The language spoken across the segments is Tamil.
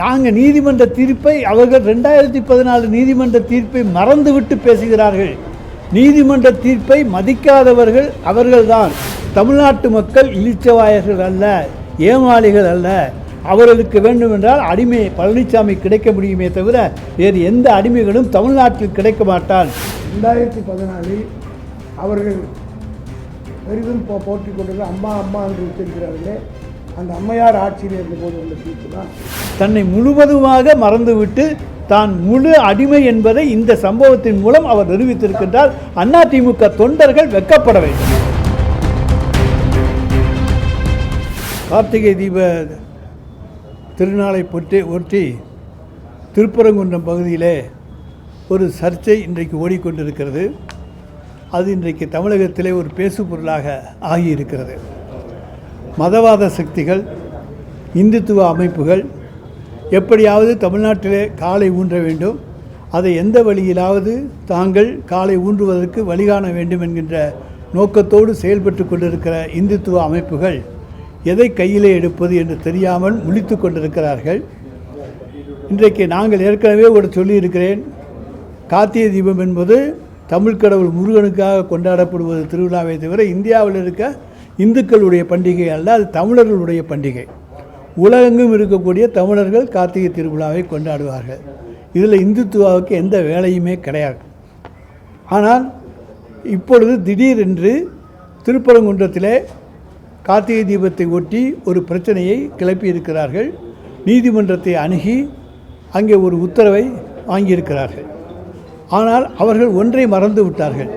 நாங்கள் நீதிமன்ற தீர்ப்பை அவர்கள் ரெண்டாயிரத்தி பதினாலு நீதிமன்ற தீர்ப்பை மறந்துவிட்டு பேசுகிறார்கள். நீதிமன்ற தீர்ப்பை மதிக்காதவர்கள் அவர்கள்தான். தமிழ்நாட்டு மக்கள் இழிச்சவாயர்கள் அல்ல ஏமாளிகள் அல்ல. அவர்களுக்கு வேண்டுமென்றால் அடிமை பழனிசாமி கிடைக்க முடியுமே தவிர வேறு எந்த அடிமைகளும் தமிழ்நாட்டில் கிடைக்க மாட்டான். ரெண்டாயிரத்தி பதினாலில் அவர்கள் பெரிதும் போ கொண்டது அம்மா அம்மா என்று உச்சரிக்கிறார்களே. அந்த அம்மையார் ஆட்சியில் இருந்தபோது உள்ள தீர்ப்பு தான். தன்னை முழுவதுமாக மறந்துவிட்டு தான் முழு அடிமை என்பதை இந்த சம்பவத்தின் மூலம் அவர் நிரூபித்திருக்கின்றார். அதிமுக தொண்டர்கள் வெக்கப்பட வேண்டும். கார்த்திகை தீப திருநாளை பொற்றி ஒட்டி திருப்பரங்குன்றம் பகுதியிலே ஒரு சர்ச்சை இன்றைக்கு ஓடிக்கொண்டிருக்கிறது. அது இன்றைக்கு தமிழகத்திலே ஒரு பேசுபொருளாக ஆகியிருக்கிறது. மதவாத சக்திகள் இந்துத்துவ அமைப்புகள் எப்படியாவது தமிழ்நாட்டிலே காலை ஊன்ற வேண்டும். அதை எந்த வழியிலாவது தாங்கள் காலை ஊன்றுவதற்கு வழிகாண வேண்டும் என்கின்ற நோக்கத்தோடு செயல்பட்டு கொண்டிருக்கிற இந்துத்துவ அமைப்புகள் எதை கையிலே எடுப்பது என்று தெரியாமல் முழித்து கொண்டிருக்கிறார்கள். இன்றைக்கு நாங்கள் ஏற்கனவே ஒரு சொல்லியிருக்கிறேன். காத்திய தீபம் என்பது தமிழ் கடவுள் முருகனுக்காக கொண்டாடப்படுவது திருவிழாவை தவிர இந்தியாவில் இருக்க இந்துக்களுடைய பண்டிகை அல்ல அது தமிழர்களுடைய பண்டிகை. உலகெங்கும் இருக்கக்கூடிய தமிழர்கள் கார்த்திகை திருவிழாவை கொண்டாடுவார்கள். இதில் இந்துத்துவாவுக்கு எந்த வேலையுமே கிடையாது. ஆனால் இப்பொழுது திடீரென்று திருப்பரங்குன்றத்திலே கார்த்திகை தீபத்தை ஒட்டி ஒரு பிரச்சனையை கிளப்பியிருக்கிறார்கள். நீதிமன்றத்தை அணுகி அங்கே ஒரு உத்தரவை வாங்கியிருக்கிறார்கள். ஆனால் அவர்கள் ஒன்றை மறந்து விட்டார்கள்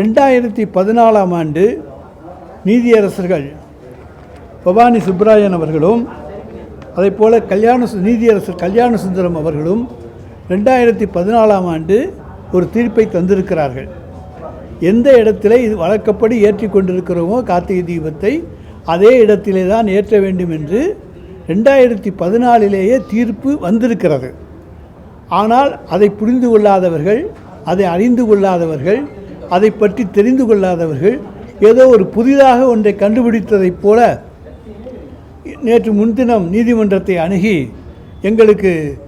ரெண்டாயிரத்தி பதினாலாம் ஆண்டு நீதியரசர்கள் பவானி சுப்ராயன் அவர்களும் அதைப் போல கல்யாண சு- நீதியரசர் கல்யாண சுந்தரம் அவர்களும் ரெண்டாயிரத்தி பதினாலாம் ஆண்டு ஒரு தீர்ப்பை தந்திருக்கிறார்கள். எந்த இடத்துல இது வழக்கப்படி ஏற்றி கொண்டிருக்கிறோமோ கார்த்திகை தீபத்தை அதே இடத்திலே தான் ஏற்ற வேண்டும் என்று ரெண்டாயிரத்தி பதினாலிலேயே தீர்ப்பு வந்திருக்கிறது. ஆனால் அதை புரிந்து கொள்ளாதவர்கள் அதை அறிந்து கொள்ளாதவர்கள் அதை பற்றி தெரிந்து கொள்ளாதவர்கள் ஏதோ ஒரு புதிதாக ஒன்றை கண்டுபிடித்ததைப் போல நேற்று முன்தினம் நீதிமன்றத்தை அணுகி எங்களுக்கு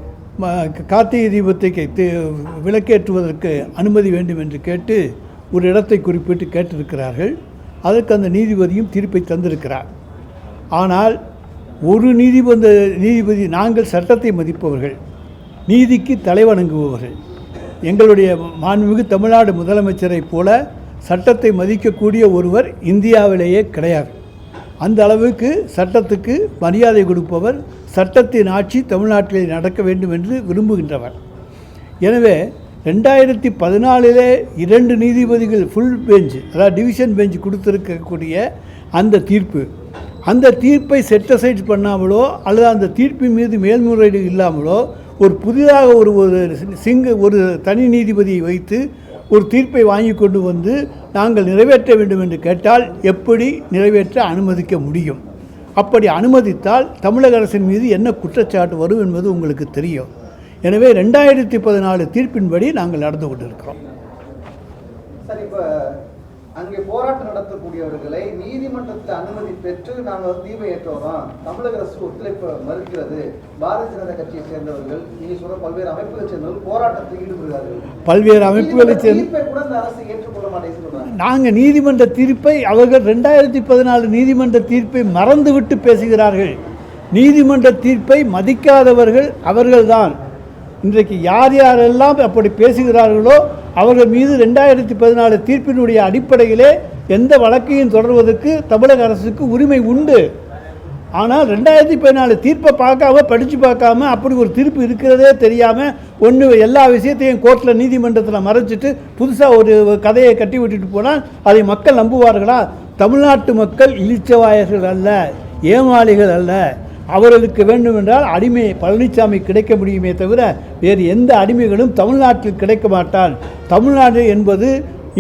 ம- கார்த்திகை தீபத்தை கே- விளக்கேற்றுவதற்கு அனுமதி வேண்டும் என்று கேட்டு ஒரு இடத்தை குறிப்பிட்டு கேட்டிருக்கிறார்கள். அதற்கு அந்த நீதிபதியும் தீர்ப்பை தந்திருக்கிறார். ஆனால் ஒரு நீதிபந்த நீதிபதி நாங்கள் சட்டத்தை மதிப்பவர்கள் நீதிக்கு தலைவணங்குபவர்கள் எங்களுடைய மாண்புமிகு தமிழ்நாடு முதலமைச்சரைப் போல சட்டத்தை மதிக்கக்கூடிய ஒருவர் இந்தியாவிலேயே கிடையாது. அந்த அளவுக்கு சட்டத்துக்கு மரியாதை கொடுப்பவர் சட்டத்தின் ஆட்சி தமிழ்நாட்டில் நடக்க வேண்டும் என்று விரும்புகின்றவர். எனவே ரெண்டாயிரத்தி பதினாலிலே இரண்டு நீதிபதிகள் ஃபுல் பெஞ்ச் அதாவது டிவிஷன் பெஞ்ச் கொடுத்துருக்கக்கூடிய அந்த தீர்ப்பு. அந்த தீர்ப்பை செட்டசைட் பண்ணாமலோ அல்லது அந்த தீர்ப்பின் மீது மேல்முறையீடு இல்லாமலோ ஒரு புதிதாக ஒரு ஒரு சிங்க ஒரு தனி நீதிபதியை வைத்து ஒரு தீர்ப்பை வாங்கி கொண்டு வந்து நாங்கள் நிறைவேற்ற வேண்டும் என்று கேட்டால் எப்படி நிறைவேற்ற அனுமதிக்க முடியும்? அப்படி அனுமதித்தால் தமிழக அரசின் மீது என்ன குற்றச்சாட்டு வரும் என்பது உங்களுக்கு தெரியும். எனவே ரெண்டாயிரத்தி பதினாலு தீர்ப்பின்படி நாங்கள் நடந்து கொண்டிருக்கிறோம். அங்கே போராட்டம் நடத்தக்கூடியவர்களை நீதிமன்றத்தில் அனுமதி பெற்று நாங்கள் வந்து தீபம் ஏற்றுறோம் தமிழக அரசு ஒத்துழைப்பு மறுக்கிறது. பாரதிய ஜனதா கட்சியை சேர்ந்தவர்கள் நீங்க சொல்ற பல்வேறு அமைப்புகளை சேர்ந்தவர்கள் போராட்டத்தில் ஈடுபடுகிறார்கள். பல்வேறு அமைப்புகளை சேர்ந்து தீர்ப்பை கூட இந்த அரசு ஏற்றுக்கொள்ள மாட்டேங்குது நாங்கள் நீதிமன்ற தீர்ப்பை அவர்கள் ரெண்டாயிரத்தி பதினாலு நீதிமன்ற தீர்ப்பை மறந்துவிட்டு பேசுகிறார்கள். நீதிமன்ற தீர்ப்பை மதிக்காதவர்கள் அவர்கள்தான். இன்றைக்கு யார் யாரெல்லாம் அப்படி பேசுகிறார்களோ அவர்கள் மீது ரெண்டாயிரத்தி பதினாலு தீர்ப்பினுடைய அடிப்படையிலே எந்த வழக்கையும் தொடர்வதற்கு தமிழக அரசுக்கு உரிமை உண்டு. ஆனால் ரெண்டாயிரத்தி பதினாலு தீர்ப்பை பார்க்காம படித்து பார்க்காம அப்படி ஒரு தீர்ப்பு இருக்கிறதே தெரியாமல் ஒன்று எல்லா விஷயத்தையும் கோர்ட்டில் நீதிமன்றத்தில் மறைச்சிட்டு புதுசாக ஒரு கதையை கட்டி விட்டுட்டு போனால் அதை மக்கள் நம்புவார்களா? தமிழ்நாட்டு மக்கள் இழிச்சவாயர்கள் அல்ல ஏமாளிகள் அல்ல. அவர்களுக்கு வேண்டுமென்றால் அடிமை பழனிசாமி கிடைக்க முடியுமே தவிர வேறு எந்த அடிமைகளும் தமிழ்நாட்டில் கிடைக்க மாட்டான் தமிழ்நாடு என்பது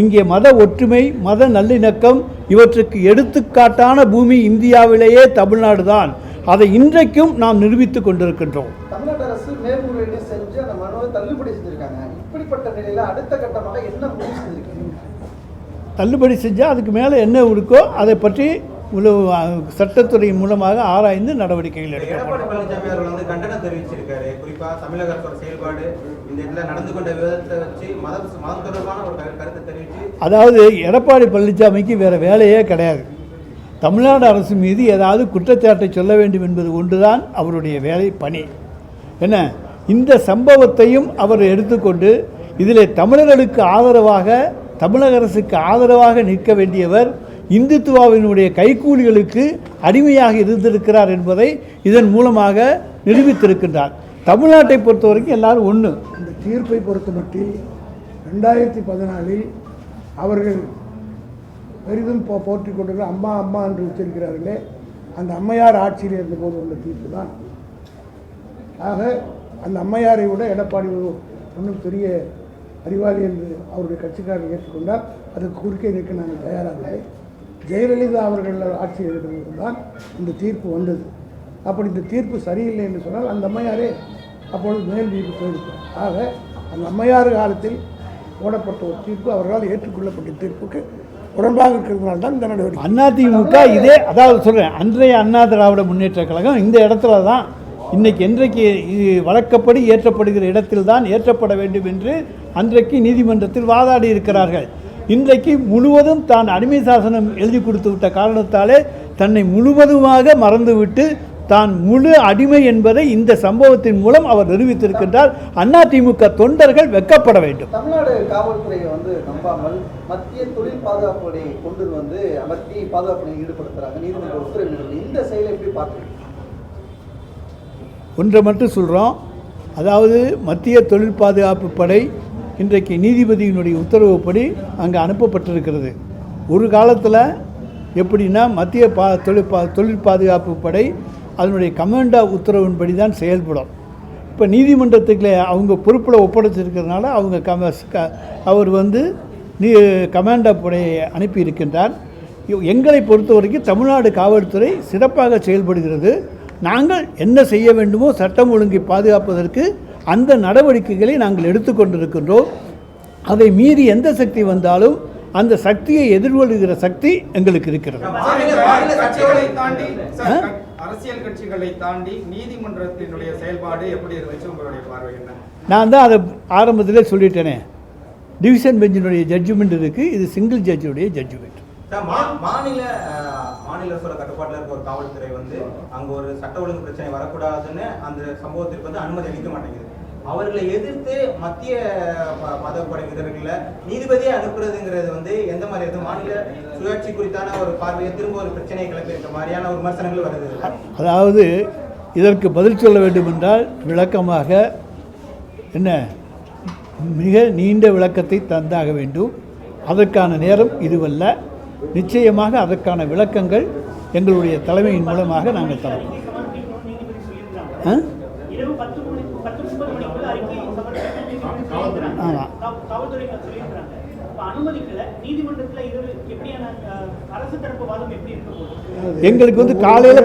இங்கே மத ஒற்றுமை மத நல்லிணக்கம் இவற்றுக்கு எடுத்துக்காட்டான பூமி இந்தியாவிலேயே தமிழ்நாடு தான் அதை இன்றைக்கும் நாம் நிரூபித்துக் கொண்டிருக்கின்றோம். தமிழ்நாடு அரசு மேல்முறையீடு செஞ்சு அந்த மனுவை தள்ளுபடி செஞ்சிருக்காங்க. இப்படிப்பட்ட நிலையில அடுத்த கட்டமாக என்ன முடிவு செஞ்சிருக்கீங்க? தள்ளுபடி செஞ்சால் அதுக்கு மேலே என்ன இருக்கோ அதை பற்றி உள்ள சட்டத்துறையின் மூலமாக ஆராய்ந்து நடவடிக்கைகள் எடுக்கப்படும். வந்து கண்டனம் தெரிவிச்சிருக்காரு. குறிப்பா தமிழக அரசோட செயல்பாடு இந்த இடத்துல நடந்து கொண்ட விதத்தை வச்சு மதம் மதம் தொடர்பான ஒரு கரு- கருத்தை தெரிவிச்சு அதாவது எடப்பாடி பழனிசாமிக்கு வேறு வேலையே கிடையாது. தமிழ்நாடு அரசு மீது ஏதாவது குற்றச்சாட்டை சொல்ல வேண்டும் என்பது ஒன்றுதான் அவருடைய வேலை பணி. என்ன? இந்த சம்பவத்தையும் அவர் எடுத்துக்கொண்டு இதில் தமிழர்களுக்கு ஆதரவாக தமிழக அரசுக்கு ஆதரவாக நிற்க வேண்டியவர் இந்துத்துவாவினுடைய கைக்கூலிகளுக்கு அடிமையாக இருந்திருக்கிறார் என்பதை இதன் மூலமாக நிரூபித்திருக்கின்றார். தமிழ்நாட்டை பொறுத்த வரைக்கும் எல்லாரும் ஒன்று இந்த தீர்ப்பை பொறுத்தமட்டில் ரெண்டாயிரத்தி பதினாலில் அவர்கள் பெரிதும் போ போற்றி கொண்டிருக்கிற அம்மா அம்மா என்று உச்சரிக்கிறார்களே அந்த அம்மையார் ஆட்சியில் இருந்தபோது உள்ள தீர்ப்பு தான் ஆக அந்த அம்மையாரை விட எடப்பாடி ஒரு ஒன்றும் பெரிய அறிவாளி என்று அவருடைய கட்சிக்காரர் ஏற்றுக்கொண்டால் அதுக்கு குறுக்கே நிற்க நாங்கள் தயாராகலை ஜெயலலிதா அவர்கள் இருக்கிறது தான் இந்த தீர்ப்பு வந்தது. அப்படி இந்த தீர்ப்பு சரியில்லை என்று சொன்னால் அந்த அம்மையாரே அப்பொழுது மேல் வீட்டு போயிருப்பார். ஆக அந்த அம்மையார் காலத்தில் போடப்பட்ட ஒரு தீர்ப்பு அவர்களால் ஏற்றுக்கொள்ளப்பட்ட தீர்ப்புக்கு உடன்பாக இருக்கிறதுனால தான் இந்த நடவடிக்கை. அதிமுக இதே அதாவது சொல்கிறேன் அன்றைய அண்ணா திராவிட முன்னேற்ற கழகம் இந்த இடத்துல தான் இன்னைக்கு என்றைக்கு இது வழக்கப்படி ஏற்றப்படுகிற இடத்தில் தான் ஏற்றப்பட வேண்டும் என்று அன்றைக்கு நீதிமன்றத்தில் வாதாடி இருக்கிறார்கள். இன்றைக்கு முழுவதும் தான் அடிமை சாசனம் எழுதி கொடுத்து விட்ட காரணத்தாலே தன்னை முழுவதுமாக மறந்துவிட்டு தான் முழு அடிமை என்பதை இந்த சம்பவத்தின் மூலம் அவர் நிரூபித்திருக்கின்றார். அதிமுக தொண்டர்கள் வெக்கப்பட வேண்டும். தமிழ்நாடு காவல்துறையை வந்து நம்பாமல் மத்திய தொழில் பாதுகாப்பு கொண்டு வந்து அமர்த்தி பாதுகாப்பு ஈடுபடுத்துறாங்க. நீதிமன்ற இந்த செயலை எப்படி பார்க்குறீங்க? ஒன்றை மட்டும் சொல்கிறோம் அதாவது மத்திய தொழில் பாதுகாப்பு படை இன்றைக்கு நீதிபதியினுடைய உத்தரவுப்படி அங்கே அனுப்பப்பட்டிருக்கிறது. ஒரு காலத்தில் எப்படின்னா மத்திய பா தொழில் பா தொழில் பாதுகாப்பு படை அதனுடைய கமாண்டா உத்தரவின்படி தான் செயல்படும். இப்போ நீதிமன்றத்துக்கு அவங்க பொறுப்பில் ஒப்படைச்சிருக்கிறதுனால அவங்க கம க- அவர் வந்து நீ கமாண்டா படையை அனுப்பியிருக்கின்றார். எங்களை பொறுத்த வரைக்கும் தமிழ்நாடு காவல்துறை சிறப்பாக செயல்படுகிறது. நாங்கள் என்ன செய்ய வேண்டுமோ சட்டம் ஒழுங்கை பாதுகாப்பதற்கு அந்த நடவடிக்கைகளை நாங்கள் எடுத்துக்கொண்டிருக்கின்றோம். அதை மீறி எந்த சக்தி வந்தாலும் அந்த சக்தியை எதிர்கொள்கிற சக்தி எங்களுக்கு இருக்கிறது. அரசியல் கட்சிகளை தாண்டி நீதிமன்றத்தினுடைய செயல்பாடு எப்படி இருந்துச்சு உங்களுடைய பார்வை என்ன? நான் தான் அதை ஆரம்பத்திலே சொல்லிட்டேனே. டிவிஷன் பெஞ்சினுடைய ஜட்ஜ்மெண்ட் இருக்குது இது சிங்கிள் ஜட்ஜுடைய ஜட்ஜ்மெண்ட் மாநில மாநில அரசோட கட்டுப்பாட்டில் இருக்க ஒரு காவல்துறை வந்து அங்க ஒரு சட்ட ஒழுங்கு பிரச்சனை வரக்கூடாதுன்னு அந்த சம்பவத்திற்கு வந்து அனுமதி அளிக்க மாட்டேங்குது. அவர்களை எதிர்த்து மத்திய வீரர்களை நீதிபதியை அனுப்புறதுங்கிறது வந்து எந்த மாதிரி இருக்கு மாநில சுயாட்சி குறித்தான ஒரு பார்வையை திரும்ப ஒரு பிரச்சனையை கிளப்பி இருக்க மாதிரியான ஒரு விமர்சனங்கள் வருது. அதாவது இதற்கு பதில் சொல்ல வேண்டுமென்றால் விளக்கமாக என்ன? மிக நீண்ட விளக்கத்தை தந்தாக வேண்டும். அதற்கான நேரம் இதுவல்ல. நிச்சயமாக அதற்கான விளக்கங்கள் எங்களுடைய தலைமையின் மூலமாக நாங்கள் தரோம் எங்களுக்கு வந்து காலையில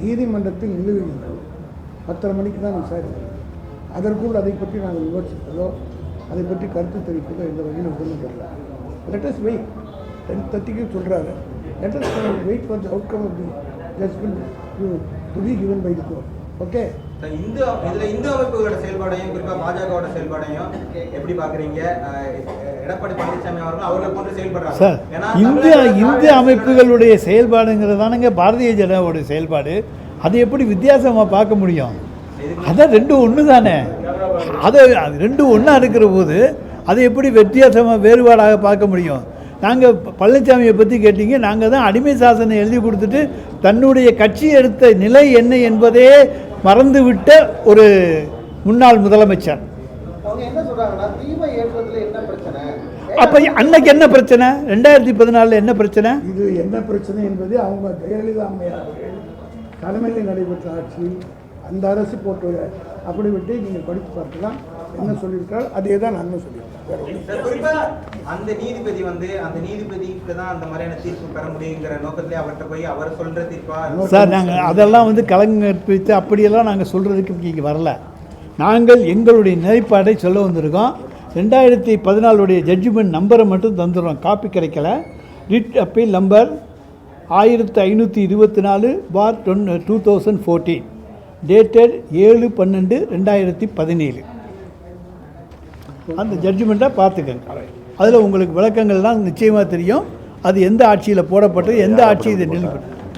நீதிமன்றத்தில் நிலுவையில் பத்தரை மணிக்கு தான் விசாரிக்கிறோம். அதற்குள் அதை பற்றி நாங்கள் விமர்சிப்பதோ அதை பற்றி கருத்து தெரிவிப்பதோ எந்த வகையில் ஒன்றும் தெரியல. லெட்டஸ் வெயிட் டென் தேர்ட்டிக்கு சொல்கிறாரு let's wait for the outcome of the judgement to be given by the court okay Hindu இதுல இந்து அமைப்புகளோட செயல்பாடையும் குறிப்பா பாஜகவோட செயல்பாடையும் எப்படி பாக்குறீங்க எடப்பாடி பழனிசாமி அவர்கள் அவர்களை போன்று செயல்படுறாங்க. சார் ஏன்னா இந்திய இந்திய அமைப்புகளுடைய செயல்பாடுங்கிறதானங்க பாரதிய ஜனதாவோட செயல்பாடு. அது எப்படி வித்தியாசமாக பார்க்க முடியும்? அதான் ரெண்டும் ஒன்று தானே அதை அது ரெண்டும் ஒன்றா இருக்கிற போது அதை எப்படி வித்தியாசமாக வேறுபாடாக பார்க்க முடியும்? நாங்கள் பழனிசாமியை பற்றி கேட்டீங்க நாங்கள் தான் அடிமை சாசனம் எழுதி கொடுத்துட்டு தன்னுடைய கட்சி எடுத்த நிலை என்ன என்பதே மறந்துவிட்ட ஒரு முன்னாள் முதலமைச்சர். அவங்க என்ன சொல்றாங்கன்னா தீபம் ஏற்றுறதுல என்ன பிரச்சனை? அப்போ அன்னைக்கு என்ன பிரச்சனை? ரெண்டாயிரத்தி பதினாலில் என்ன பிரச்சனை? இது என்ன பிரச்சனை என்பது அவங்க ஜெயலலிதா அம்மையார் அவர்கள் தலைமையில் நடைபெற்ற ஆட்சியில் அந்த அரசு போட்டு அப்படி விட்டு நீங்கள் படித்து பார்க்கலாம். என்ன சொல்லியிருக்காள்? அதே தான் நாங்களும் சொல்லியிருக்கோம் அந்த நீதிபதி வந்து அந்த நீதிபதிக்கு தான் அந்த மாதிரியான தீர்ப்பு பெற முடியுங்கிற நோக்கத்திலே அவர்கிட்ட போய் அவர் சொல்ற தீர்ப்பா? சார் நாங்கள் அதெல்லாம் வந்து கலங்கற்பித்து அப்படியெல்லாம் நாங்கள் சொல்கிறதுக்கு இங்கே வரல. நாங்கள் எங்களுடைய நிலைப்பாடை சொல்ல வந்திருக்கோம். ரெண்டாயிரத்தி பதினாலுடைய ஜட்ஜ்மெண்ட் நம்பரை மட்டும் தந்துடுறோம். காப்பி கிடைக்கல. ரிட் அப்பீல் நம்பர் ஆயிரத்தி ஐநூற்றி இருபத்தி நாலு பார் டொன் டூ தௌசண்ட் ஃபோர்டீன் டேட்டட் ஏழு பன்னெண்டு ரெண்டாயிரத்தி பதினேழு. அந்த ஜட்ஜ்மெண்ட்டாக பார்த்துக்கங்க. அதில் உங்களுக்கு விளக்கங்கள்லாம் நிச்சயமாக தெரியும். அது எந்த ஆட்சியில் போடப்பட்டது எந்த ஆட்சி இதை நிலைப்பட்டது